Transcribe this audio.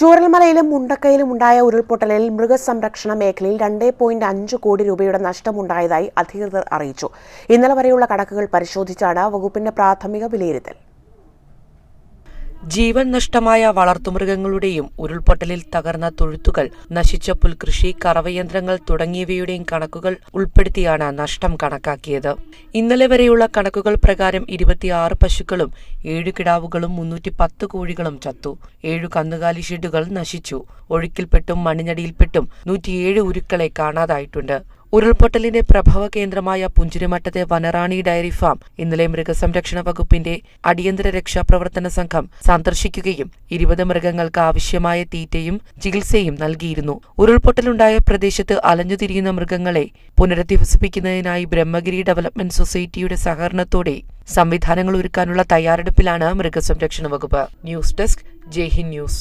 ചൂരൽമലയിലും മുണ്ടക്കയിലും ഉണ്ടായ ഉരുൾപൊട്ടലിൽ മൃഗസംരക്ഷണ മേഖലയിൽ രണ്ട് പോയിന്റ് അഞ്ച് കോടി രൂപയുടെ നഷ്ടമുണ്ടായതായി അധികൃതർ അറിയിച്ചു. ഇന്നലെ വരെയുള്ള കണക്കുകൾ പരിശോധിച്ചാണ് വകുപ്പിന്റെ പ്രാഥമിക വിലയിരുത്തൽ. ജീവൻ നഷ്ടമായ വളർത്തുമൃഗങ്ങളുടെയും ഉരുൾപൊട്ടലിൽ തകർന്ന തൊഴുത്തുകൾ നശിച്ച പുൽകൃഷി കറവയന്ത്രങ്ങൾ തുടങ്ങിയവയുടെയും കണക്കുകൾ ഉൾപ്പെടുത്തിയാണ് നഷ്ടം കണക്കാക്കിയത്. ഇന്നലെ വരെയുള്ള കണക്കുകൾ പ്രകാരം ഇരുപത്തിയാറ് പശുക്കളും ഏഴ് കിടാവുകളും മുന്നൂറ്റി പത്ത് കോഴികളും ചത്തു. ഏഴു കന്നുകാലി ഷെഡുകൾ നശിച്ചു. ഒഴുക്കിൽപ്പെട്ടും മണ്ണിനടിയിൽപ്പെട്ടും നൂറ്റിയേഴ് ഉരുക്കളെ കാണാതായിട്ടുണ്ട്. ഉരുൾപൊട്ടലിന്റെ പ്രഭവ കേന്ദ്രമായ പുഞ്ചിരിമട്ടത്തെ വനറാണി ഡയറി ഫാം ഇന്നലെ മൃഗസംരക്ഷണ വകുപ്പിന്റെ അടിയന്തര രക്ഷാപ്രവർത്തന സംഘം സന്ദർശിക്കുകയും ഇരുപത് മൃഗങ്ങൾക്ക് ആവശ്യമായ തീറ്റയും ചികിത്സയും നൽകിയിരുന്നു. ഉരുൾപൊട്ടലുണ്ടായ പ്രദേശത്ത് അലഞ്ഞുതിരിയുന്ന മൃഗങ്ങളെ പുനരധിവസിപ്പിക്കുന്നതിനായി ബ്രഹ്മഗിരി ഡെവലപ്മെന്റ് സൊസൈറ്റിയുടെ സഹകരണത്തോടെ സംവിധാനങ്ങൾ ഒരുക്കാനുള്ള തയ്യാറെടുപ്പിലാണ് മൃഗസംരക്ഷണ വകുപ്പ്. News desk Jaihind news.